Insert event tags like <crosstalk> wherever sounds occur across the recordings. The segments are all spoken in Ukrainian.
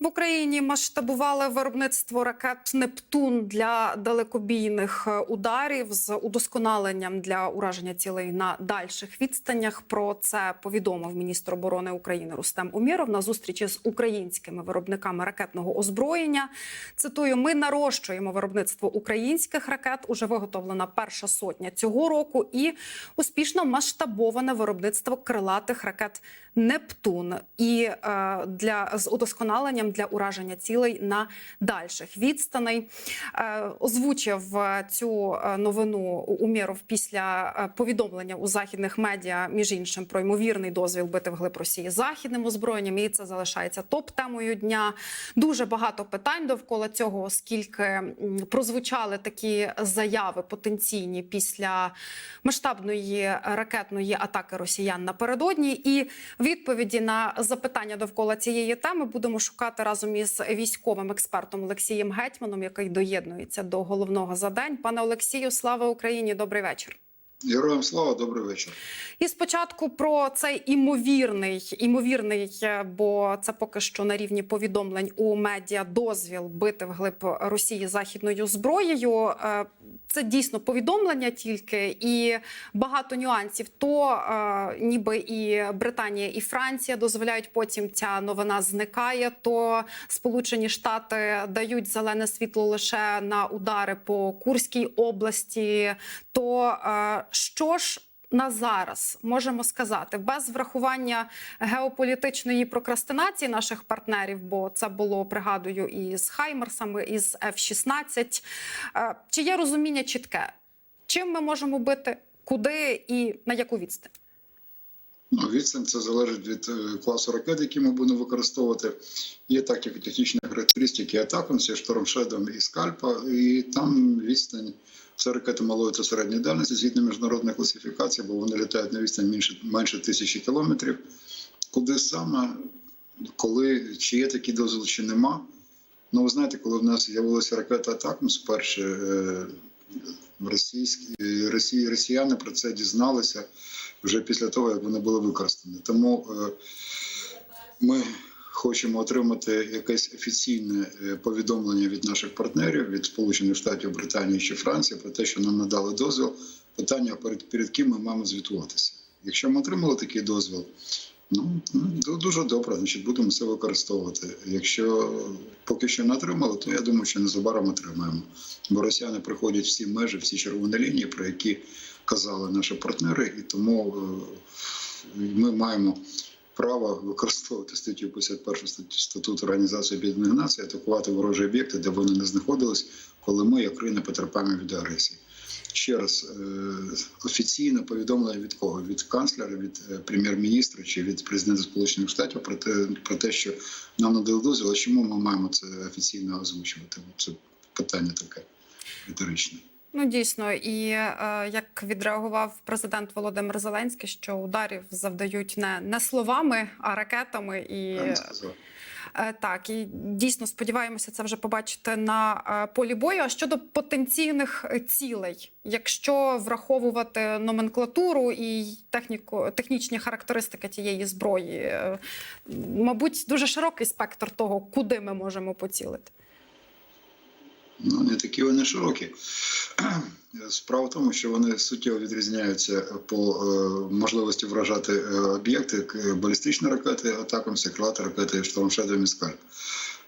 В Україні масштабували виробництво ракет Нептун для далекобійних е, ударів з удосконаленням для ураження цілей на дальших відстанях. Про це повідомив міністр оборони України Рустем Умєров на зустрічі з українськими виробниками ракетного озброєння. Цитую: ми нарощуємо виробництво українських ракет. Уже виготовлена перша сотня цього року, і успішно масштабоване виробництво крилатих ракет Нептун і е, для з удосконаленням для ураження цілей на дальших відстаней. Е, озвучив е, цю новину Умєров після повідомлення у західних медіа, між іншим, про ймовірний дозвіл бити вглиб Росії західним озброєнням. І це залишається топ-темою дня. Дуже багато питань довкола цього, оскільки прозвучали такі заяви потенційні після масштабної ракетної атаки росіян напередодні. І відповіді на запитання довкола цієї теми будемо шукати разом із військовим експертом Олексієм Гетьманом, який доєднується до головного за день. Пане Олексію, слава Україні! Добрий вечір. Героям слава, добрий вечір. І спочатку про цей імовірний, імовірний, е, бо це поки що на рівні повідомлень у медіа дозвіл бити вглиб Росії західною зброєю. Е, Це дійсно повідомлення тільки і багато нюансів. То е, ніби і Британія, і Франція дозволяють. Потім ця новина зникає. То Сполучені Штати дають зелене світло лише на удари по Курській області. То що ж на зараз можемо сказати без врахування геополітичної прокрастинації наших партнерів, бо це було пригадую і з Хаймерсами, і з F-16. Е, Чи є розуміння чітке, чим ми можемо бити, куди і на яку відстань? Ну, відстань це залежить від е, класу ракет, які ми будемо використовувати. Є так, як технічні характеристики атакам, це штормшедом і скальпа, і там відстань. Це ракети малої та середньої дальності згідно міжнародної класифікації, бо вони літають на відстань менше, менше тисячі кілометрів. Куди саме, коли, чи є такий дозвіл, чи нема. Ну, ви знаєте, коли в нас з'явилася ракета Атакмс, перше е, російські е, росії, росіяни про це дізналися вже після того, як вони були використані. Тому е, ми хочемо отримати якесь офіційне е, повідомлення від наших партнерів, від Сполучених Штатів, Британії чи Франції про те, що нам надали дозвіл. Питання перед, перед ким ми маємо звітуватися. Якщо ми отримали такий дозвіл, ну дуже добре, значить будемо це використовувати. Якщо поки що не отримали, то я думаю, що незабаром отримаємо. Бо росіяни приходять всі межі, всі червоні лінії, про які казали наші партнери, і тому е, ми маємо право використовувати статтю 51 статтю статуту Організації Об'єднаних Націй, атакувати ворожі об'єкти, де вони не знаходились, коли ми, як країна, потерпаємо від агресії. Ще раз е, офіційне повідомлення від кого? Від канцлера, від е, прем'єр-міністра чи від президента Сполучених Штатів про те, про те, що нам надали дозвіл. А чому ми маємо це офіційно озвучувати? Це питання таке риторичне. Ну дійсно, і е, як відреагував президент Володимир Зеленський, що ударів завдають не, не словами, а ракетами і. Я не сказав. Е, Так, і дійсно сподіваємося це вже побачити на е, полі бою. А щодо потенційних е, цілей, якщо враховувати номенклатуру і техніку, технічні характеристики тієї зброї, мабуть, дуже широкий спектр того, куди ми можемо поцілити. Ну, не такі вони широкі. Справа в тому, що вони суттєво відрізняються по е, можливості вражати е, об'єкти балістичні ракети, атакам секлати ракети Штормшедом і Скальп. Е,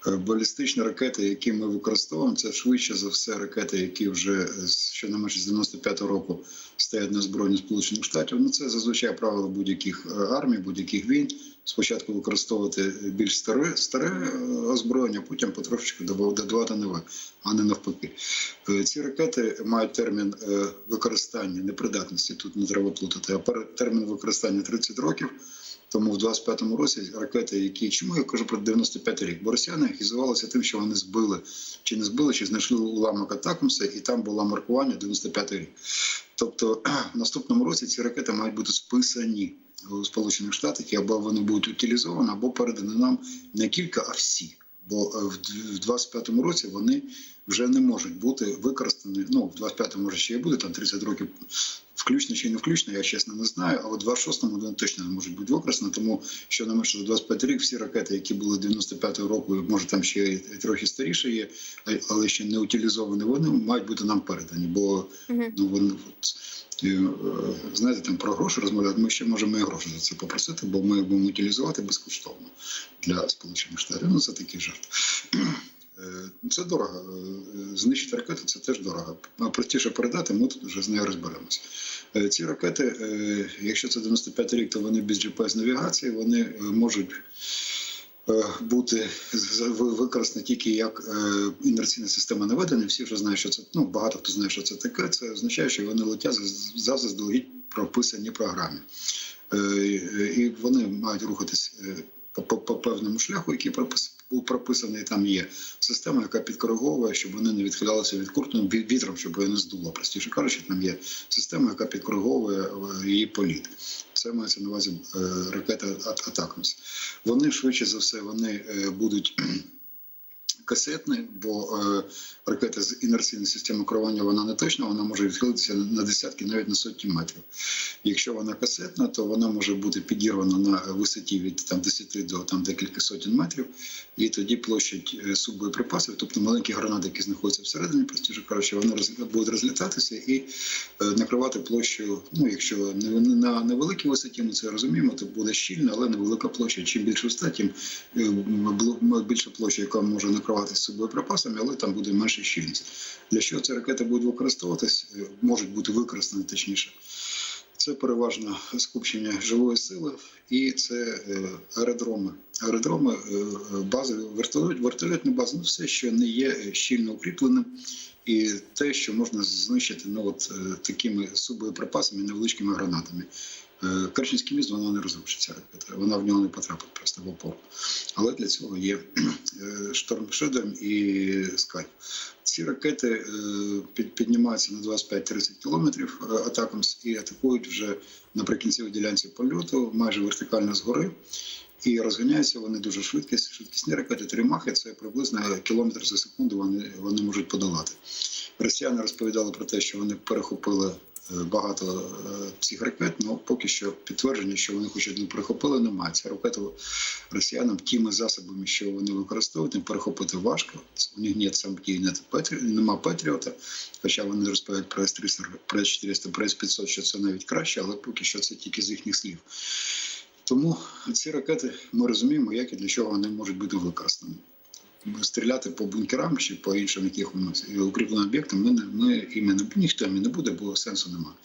Балістичні ракети, які ми використовуємо, це швидше за все ракети, які вже щонайменше з 95-го року стоять на збройні Сполучених Штатів. Ну це зазвичай правило будь-яких е, армій, будь-яких війн. Спочатку використовувати більш старе, старе е, озброєння, потім потрошечку додав- додавати нове, а не навпаки. Е, Ці ракети мають термін е, використання непридатності. Тут не треба плутати. А термін використання 30 років. Тому в 25-му році ракети, які чому я кажу про 95-й рік, бо росіяни хізувалися тим, що вони збили чи не збили, чи знайшли уламок Атакамса, і там було маркування 95-й рік. Тобто <clears throat> в наступному році ці ракети мають бути списані у Сполучених Штатах, і або вони будуть утилізовані, або передані нам не кілька, а всі. Бо е, в д- 25-му році вони вже не можуть бути використані. Ну, в 25-му може ще і буде там 30 років Включно чи не включно, я чесно не знаю, але в 26-му вони точно не можуть бути використані, тому що на менше за 25 рік всі ракети, які були 95-го року, може там ще й трохи старіше є, а- але ще не утилізовані, вони мають бути нам передані, бо ну вони от, е, е, знаєте, там про гроші розмовляти. Ми ще можемо і гроші за це попросити, бо ми будемо утилізувати безкоштовно для Сполучених Штатів. Ну це такий жарт. Е, Це дорого. Е, Знищити ракету це теж дорого. А Простіше передати, ми тут вже з нею розберемося. Е, Ці ракети, е, якщо це 95 рік, то вони без GPS-навігації, вони е, можуть е, бути використані тільки як е, інерційна система наведення. Всі вже знають, що це ну багато хто знає, що це таке. Це означає, що вони летять за- за заздалегідь прописані програмі. Е, е, І вони мають рухатись е, по, по, певному шляху, який пропис, був прописаний. Там є система, яка підкориговує, щоб вони не відхилялися від курту ну, вітром, щоб її не здуло. Простіше кажучи, там є система, яка підкориговує е, її політ. Це мається на увазі е, ракета «Ат- Вони швидше за все вони е, будуть касетні, бо е, ракета з інерційної системи керування вона не точна, вона може відхилитися на десятки, навіть на сотні метрів. Якщо вона касетна, то вона може бути підірвана на висоті від там 10 до там декілька сотень метрів, і тоді площадь е, суббоєприпасів, тобто маленькі гранати, які знаходяться всередині, простіше кажучи, вони роз, будуть розлітатися і е, накривати площу. Ну, якщо не на невеликій висоті, ми це розуміємо, то буде щільно, але невелика площа. Чим більше висота, тим е, більша площа, яка може накриватися суббоєприпасами, але там буде менша щільність. Для чого ці ракети будуть використовуватись, е, можуть бути використані точніше. Це переважно скупчення живої сили і це е, аеродроми. Аеродроми, е, бази, вертольот, вертольотні бази, ну все, що не є щільно укріпленим, і те, що можна знищити ну, от, такими субоєприпасами, невеличкими гранатами. Е, Керченський міст вона не розрушиться ракета, вона в нього не потрапить просто в опору. Але для цього є е, Штормшедер і Скайп. Ці ракети е, під- піднімаються на 25-30 кілометрів атакам і атакують вже наприкінці ділянці польоту, майже вертикально згори. І розганяються вони дуже швидкі, швидкісні ракети. Три махи це приблизно кілометр за секунду. Вони, вони можуть подолати. Росіяни розповідали про те, що вони перехопили багато е, цих ракет, але поки що підтвердження, що вони хоч одну перехопили, немає. Ця ракета росіянам тими засобами, що вони використовують, не перехопити важко. У них нет сам нема Петріота, хоча вони розповідають про С-300, про С-400, про С-500, що це навіть краще, але поки що це тільки з їхніх слів. Тому ці ракети ми розуміємо, як і для чого вони можуть бути використані. Стріляти по бункерам чи по іншим якихось укріпленим об'єктам ми, не, ми іменно ніхто їм не буде, бо сенсу немає.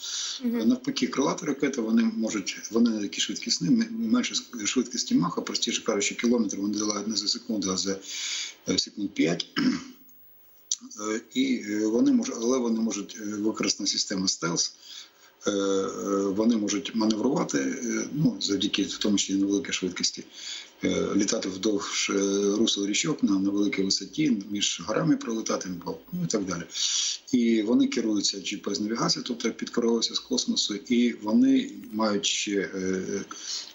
Мгм. Навпаки, крилаті ракети вони можуть, вони не такі швидкісні, менше швидкості маха, простіше кажучи, кілометр вони долають не за секунду, а за е, секунд 5. <clears throat> Е, І е, вони можуть, але вони можуть використати систему стелс. Е, е, Вони можуть маневрувати, е, ну завдяки в тому числі невеликій швидкості, літати вдовж русел річок на, на великій висоті, між горами пролетати, ну і так далі. І вони керуються GPS-навігацією, тобто підкеровуються з космосу, і вони мають ще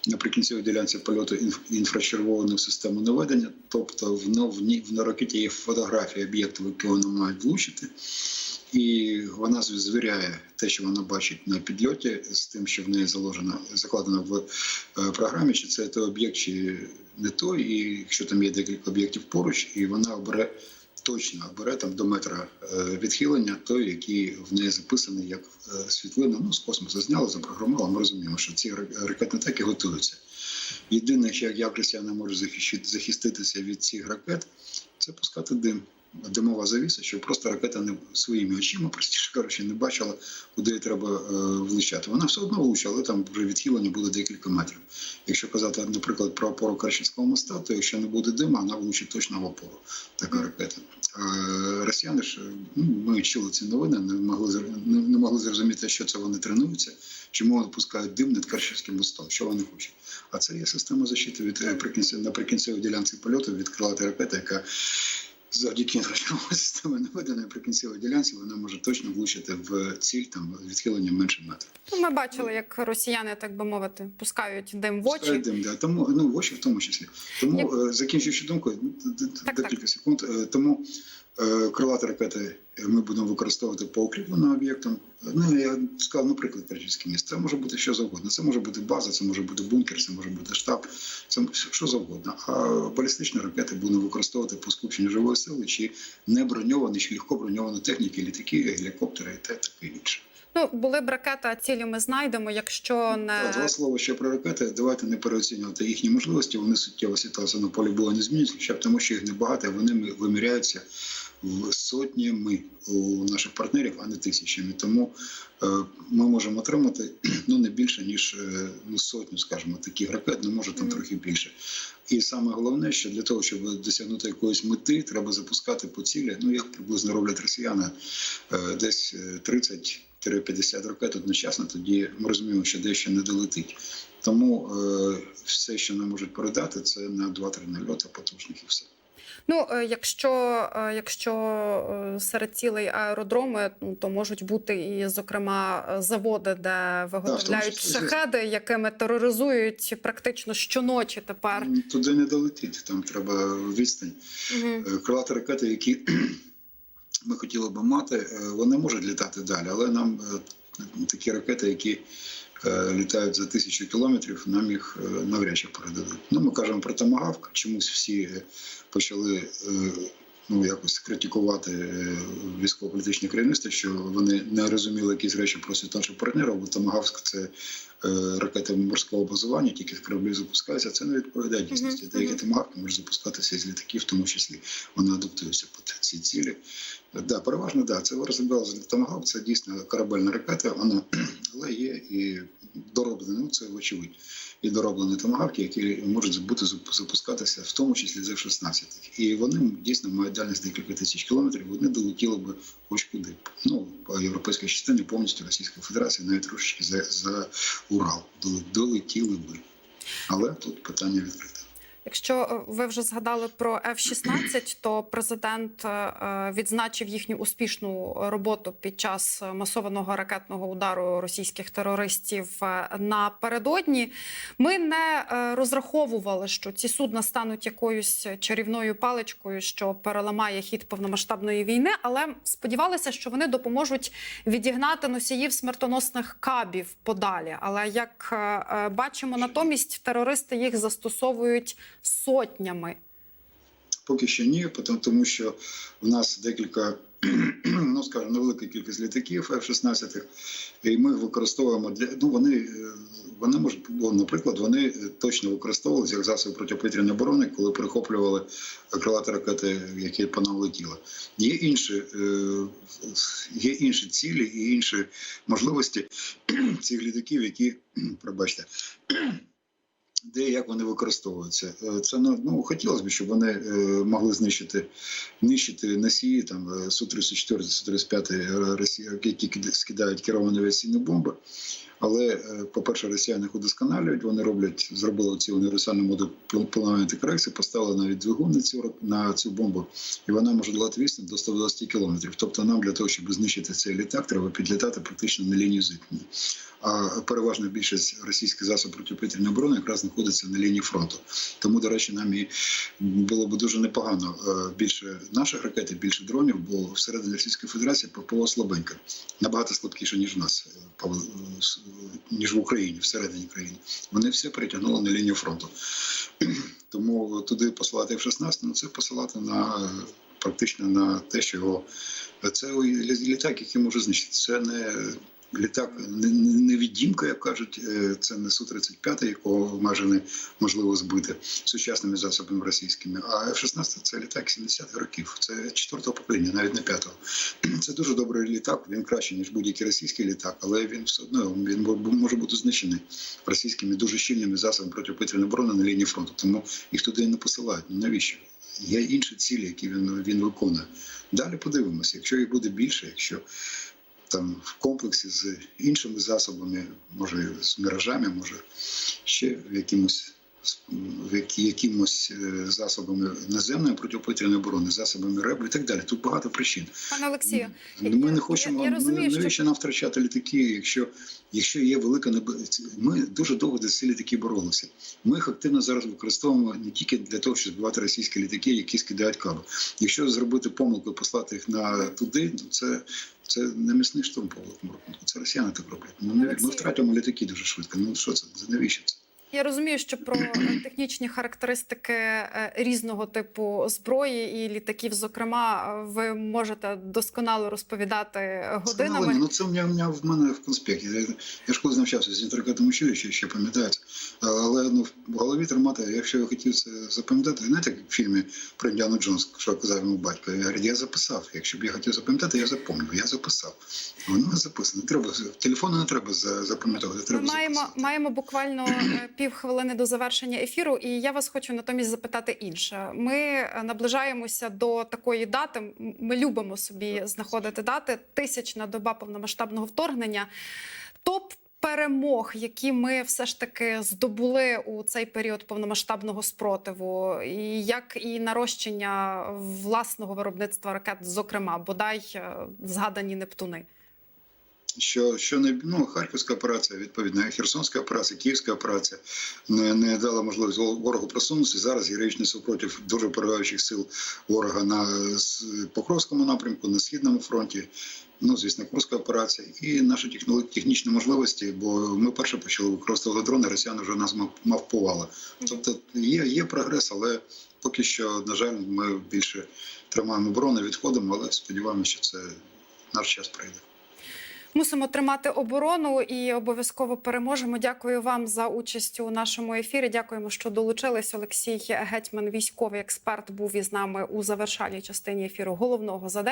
наприкінці ділянці польоту інф- інфрачервону систему наведення, тобто в, в, в ракеті є фотографія об'єктів, які вони мають влучити. І вона звіряє те, що вона бачить на підльоті, з тим, що в неї заложено закладено в е, програмі, чи це той об'єкт, чи не той, і якщо там є декілька об'єктів поруч, і вона обере точно обере там до метра е, відхилення, той, який в неї записаний як е, світлина. Ну з космосу зняли, запрограмували. Ми розуміємо, що ці ра- ракетні атаки готуються. Єдине, що як росіяни можуть захиститися від цих ракет, це пускати дим. Димова завіса, щоб просто ракета не своїми очима, простіше кажучи, не бачила, куди треба е, влучати. Вона все одно влучила, але там вже відхилення буде декілька метрів. Якщо казати, наприклад, про опору Керченського моста, то якщо не буде дима, вона влучить точно в опору. Така ракета. А росіяни ж ну, ми чули ці новини, не могли не, могли зрозуміти, що це вони тренуються, чому вони пускають дим над Керченським мостом, що вони хочуть. А це є система защити від е, наприкінцевої ділянці польоту від крилатої ракети, яка завдяки інфрачервоної системи при кінцевій ділянці, вона може точно влучити в ціль там відхилення менше метра. Ну, Ми бачили, як росіяни, так би мовити, пускають дим в очі. Пускають дим, да. Тому ну в очі в тому числі. Тому Як- е, закінчуючи думку, декілька секунд. е, Тому Крилаті ракети ми будемо використовувати по укріпленим об'єктам. Ну, я сказав, наприклад, Керченське місто. Це може бути що завгодно. Це може бути база, це може бути бункер, це може бути штаб, це що завгодно. А балістичні ракети будемо використовувати по скупченню живої сили чи не броньовані, чи легко броньовані техніки, літаки, гелікоптери і те таке інше. Ну були б ракети, а цілі ми знайдемо, якщо не Два слова ще про ракети. Давайте не переоцінювати їхні можливості. Вони суттєво ситуацію на полі бою не змінюють, хоча б тому, що їх небагато, вони виміряються сотнями у наших партнерів, а не тисячами. Тому е, ми можемо отримати <clears throat> ну не більше ніж е, ну, сотню, скажімо, таких ракет, не може там Мгм. трохи більше. І саме головне, що для того, щоб досягнути якоїсь мети, треба запускати по цілі. Ну як приблизно роблять росіяни, е, десь е, 30 50 ракет одночасно, тоді ми розуміємо, що дещо не долетить. Тому е, все, що нам можуть передати, це на 2-3 нальоти потужних і все. Ну, е, якщо, е, якщо е, серед цілей аеродроми, то можуть бути і, зокрема, заводи, де виготовляють числі, шахеди, якими тероризують практично щоночі тепер. Туди не долетить, там треба відстань. Мгм. Е, Крилаті ракети, які <clears throat> ми хотіли би мати, вони можуть літати далі, але нам такі ракети, які літають за тисячу кілометрів, нам їх е, навряд чи передадуть. Ну, ми кажемо про томагавк, чомусь всі е, почали. е, Ну, якось критикувати е, військово-політичне керівництво, що вони не розуміли якісь речі про світ партнера, бо Томагавськ це е, ракети морського базування, тільки з кораблів запускаються. Це не відповідає дійсності. Мгм, Деякі мгм. томагавки можуть запускатися із літаків, в тому числі вони адаптуються під ці цілі. Да, переважно, да, це ви розібралися Томагавк, це дійсно корабельна ракета, вона <clears throat> але є і дороблені, ну це вочевидь, і дороблені томагавки, які можуть бути запускатися, в тому числі з F-16. І вони дійсно мають дальність декілька тисяч кілометрів, вони долетіли би хоч куди. Ну, по європейській частині повністю Російської Федерації, навіть трошечки за, за Урал долетіли би. Але тут питання відкрите. Якщо е, ви вже згадали про F-16, то президент е, е, відзначив їхню успішну роботу під час масованого ракетного удару російських терористів напередодні. Ми не розраховували, що ці судна стануть якоюсь чарівною паличкою, що переламає хід повномасштабної війни, але сподівалися, що вони допоможуть відігнати носіїв смертоносних кабів подалі. Але як бачимо, натомість терористи їх застосовують сотнями. Поки що ні, тому що в нас декілька, <clears throat> ну скажімо, невелика кількість літаків F-16, і ми використовуємо для ну вони, е, вони можуть, ну, наприклад, вони точно використовувалися як засоби протиповітряної оборони, коли перехоплювали крилаті ракети, які по нам летіли. Є інші, е, є інші цілі і інші можливості <clears throat> цих літаків, які, <clears throat> пробачте, де і як вони використовуються. Е, Це ну, ну, хотілося б, щоб вони е, могли знищити нищити носії там е, Су-34, Су-35 Росія, які кида- скидають керовані авіаційні бомби. Але, е, по-перше, росіяни їх удосконалюють, вони роблять, зробили ці універсальну моду планування корекції, поставили навіть двигун на цю, на цю бомбу, і вона може долати відстань до 120 кілометрів. Тобто нам для того, щоб знищити цей літак, треба підлітати практично на лінію зіткнення. А переважна більшість російських засобів протиповітряної оборони якраз знаходиться на лінії фронту. Тому, до речі, нам і було б дуже непогано е, більше наших ракет, більше дронів, бо всередині Російської Федерації ППО слабеньке, набагато слабкіше, ніж в нас, е, ніж в Україні, всередині країни. Вони все притягнули на лінію фронту. <clears throat> Тому туди посилати в 16 ну це посилати на практично на те, що його це літак, який може знищити. Це не літак, не, не не віддімка, як кажуть, е, це не Су-35, якого майже неможливо збити сучасними засобами російськими. А F-16 – це літак 70-х років. Це четвертого покоління, навіть не п'ятого. <clears throat> Це дуже добрий літак. Він кращий ніж будь-який російський літак, але він все одно він може бути знищений російськими дуже щільними засобами протиповітряної оборони на лінії фронту. Тому їх туди не посилають. Навіщо? Є інші цілі, які він, він виконує. Далі подивимося, якщо їх буде більше, якщо там в комплексі з іншими засобами, може з міражами, може ще якимось якимось е, засобами наземної протиповітряної оборони, засобами РЕБ і так далі. Тут багато причин. Пане Олексію, Ми Я- не хочемо я розумію, ну, навіщо що- нам втрачати літаки, якщо, якщо є велика. Ми дуже довго за ці літаки боролися. Ми їх активно зараз використовуємо не тільки для того, щоб збивати російські літаки, які скидають каби. Якщо зробити помилку і послати їх на туди, то це. Це не місний штурм по великому рахунку. Це росіяни так роблять. Ну, не- ми втратимо літаки дуже швидко. Ну що це? Навіщо це? Я розумію, що про технічні характеристики е, різного типу зброї і літаків, зокрема, ви можете досконало розповідати е, Встановлення. Ну це в мене, в мене в конспекті. Я, я ж коли навчався з інтеркатом училища, ще пам'ятається. Але ну, в голові тримати, якщо я хотів це запам'ятати, знаєте, як в фільмі про Індіану Джонс, що казав йому батько, я говорю, я записав. Якщо б я хотів запам'ятати, я запам'ятав. Я записав. Воно записано. Треба телефону не треба за- запам'ятовувати. Ми Треба маємо, записувати. маємо буквально е, півхвилини до завершення ефіру, і я вас хочу натомість запитати інше. Ми е, наближаємося до такої дати. Ми любимо собі знаходити дати. Тисячна доба повномасштабного вторгнення. Топ перемог, які ми все ж таки здобули у цей період повномасштабного спротиву, і як і нарощення власного виробництва ракет, зокрема, бодай е, згадані Нептуни. Що, що не ну, Харківська операція, відповідно, Херсонська операція, Київська операція не, не дала можливість ворогу просунутися. Зараз героїчний супротив дуже переваючих сил ворога на Покровському напрямку, на східному фронті. Ну, звісно, Курська операція і наші технічні можливості, бо ми перше почали використовувати дрони, росіяни вже нас мав- мавпували. Тобто є, є прогрес, але поки що, на жаль, ми більше тримаємо оборону, відходимо, але сподіваємося, що це наш час прийде. Мусимо тримати оборону і обов'язково переможемо. Дякую вам за участь у нашому ефірі. Дякуємо, що долучились. Олексій Гетьман, військовий експерт, був із нами у завершальній частині ефіру головного задання.